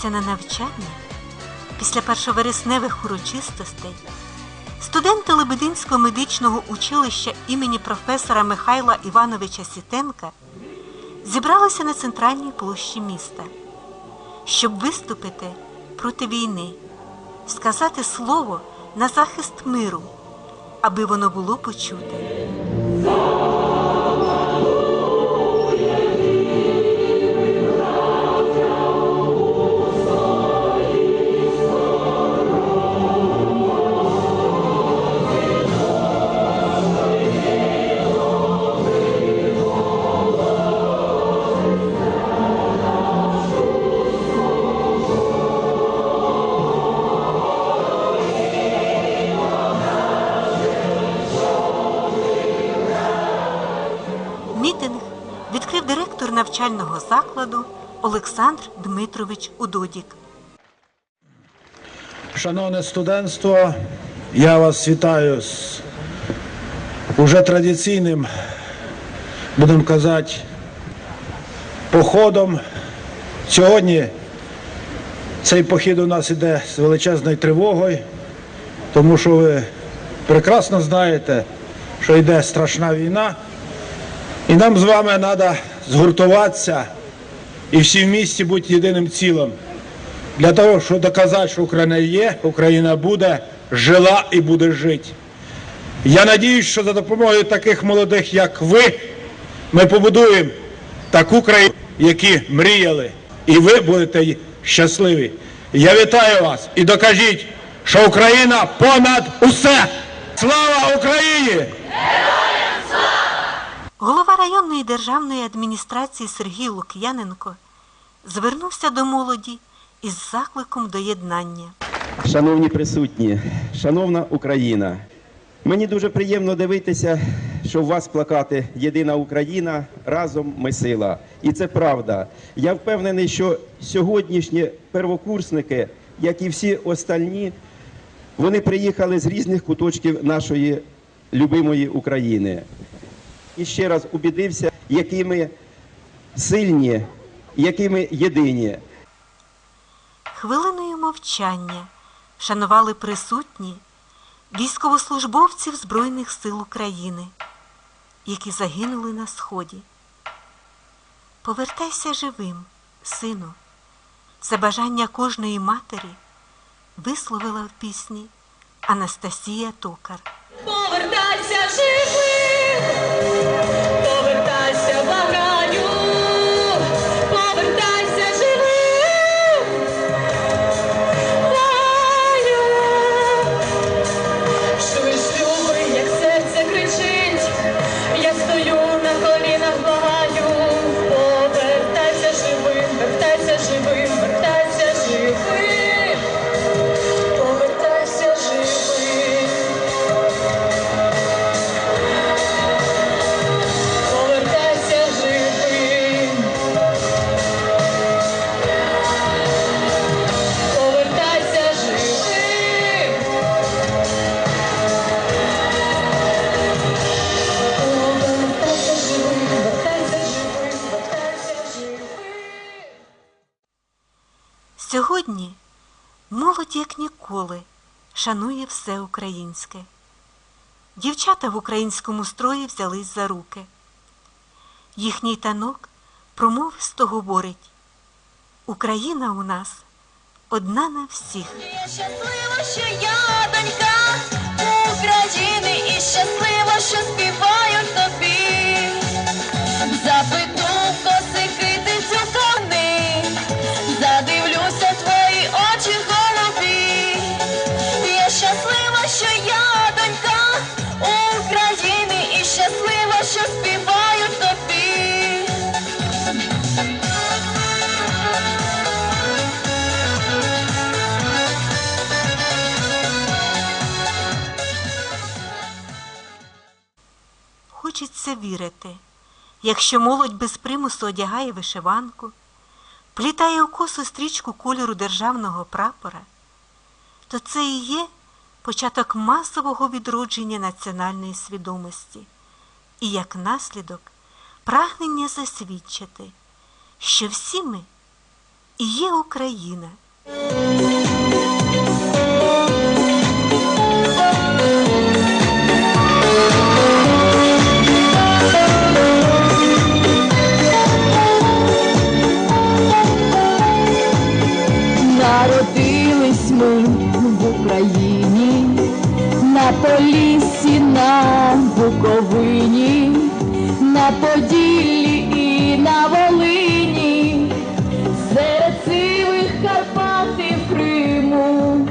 поверталися на навчання, після першовересневих урочистостей студенти Лебединського медичного училища імені професора Михайла Івановича Сітенка зібралися на центральній площі міста, щоб виступити проти війни, сказати слово на захист миру, аби воно було почуте. Навчального закладу Олександр Дмитрович Удодік. Шановне студентство, я вас вітаю з уже традиційним, будемо казати, походом. Сьогодні цей похід у нас іде з величезною тривогою, тому що ви прекрасно знаєте, що йде страшна війна, і нам з вами треба згуртуватися і всі в місті бути єдиним цілим для того, щоб доказати, що Україна є, Україна буде, жила і буде жити. Я надіюсь, що за допомогою таких молодих, як ви, ми побудуємо таку країну, які мріяли, і ви будете щасливі. Я вітаю вас і докажіть, що Україна понад усе! Слава Україні! Голова районної державної адміністрації Сергій Лук'яненко звернувся до молоді із закликом до єднання. Шановні присутні, шановна Україна, мені дуже приємно дивитися, що у вас плакати Єдина Україна разом ми сила. І це правда. Я впевнений, що сьогоднішні первокурсники, як і всі остальні, вони приїхали з різних куточків нашої любимої України. І ще раз убідився, які ми сильні, які ми єдині. Хвилиною мовчання шанували присутні військовослужбовців Збройних сил України, які загинули на сході. Повертайся живим, сину. Це бажання кожної матері висловила в пісні Анастасія Токар. Повертайся живим, повертайся як ніколи шанує все українське. Дівчата в українському строї взялись за руки. Їхній танок промовисто говорить Україна у нас одна на всіх. Я щаслива, що я Хочеться вірити, якщо молодь без примусу одягає вишиванку, плітає у косу стрічку кольору державного прапора, то це і є початок масового відродження національної свідомості і як наслідок прагнення засвідчити, що всі ми і є Україна. Поділлі і на Волині, серед сивих Карпат і Криму,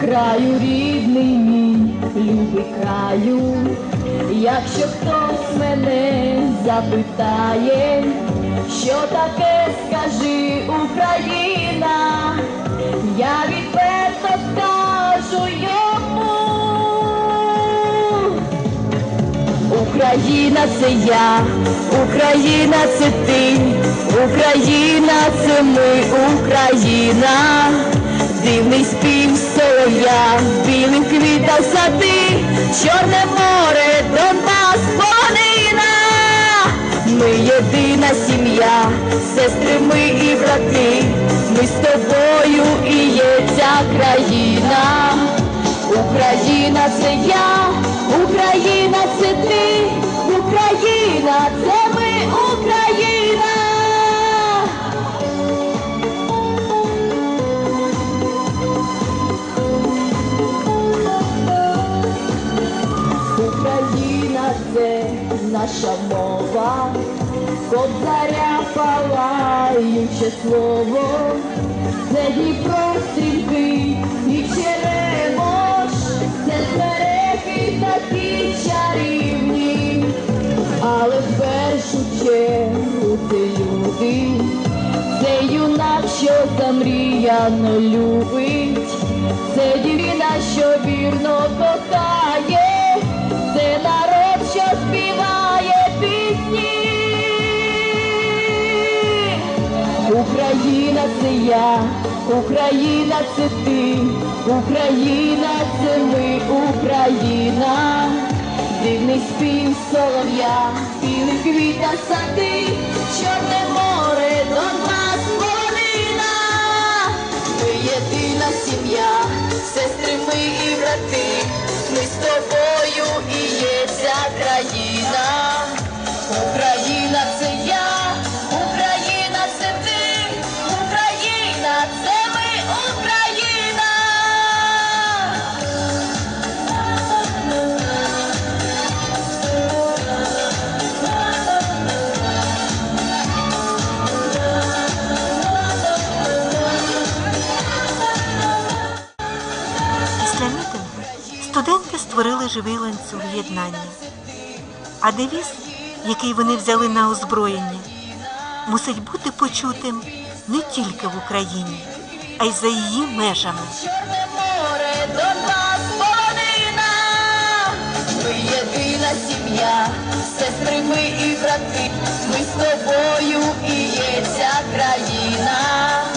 краю рідний мій, любий краю, якщо хтось мене запитає, що таке скажи Україна, я відверто Україна це я, Україна це ти, Україна це ми, Україна, дивний спів солов'я, білим квітам сади, Чорне море, Донбас, полонина. Ми єдина сім'я, сестри ми і брати, ми з тобою і є ця країна. Україна це я, Україна це ти, Україна це ми, Україна. Україна це наша мова, кобзаря палаюче слово, це Дніпро стрімкий і черемош, це смереки такі чарівні, але в першу чергу це люди, це юнак, що замріяно любить, це дівчина, що вірно кохає, це народ, що співає пісні. Україна це я, Україна це ти, Україна це ми, Україна, дивний спів солов'я, білий квіта сади, чорне море, Донбас, полонина. Ми єдина сім'я, сестри ми живий ланцюг єднання. А девіз, який вони взяли на озброєння, мусить бути почутим не тільки в Україні, а й за її межами. Сім'я, сестри ми і брати, ми з тобою і є ця країна.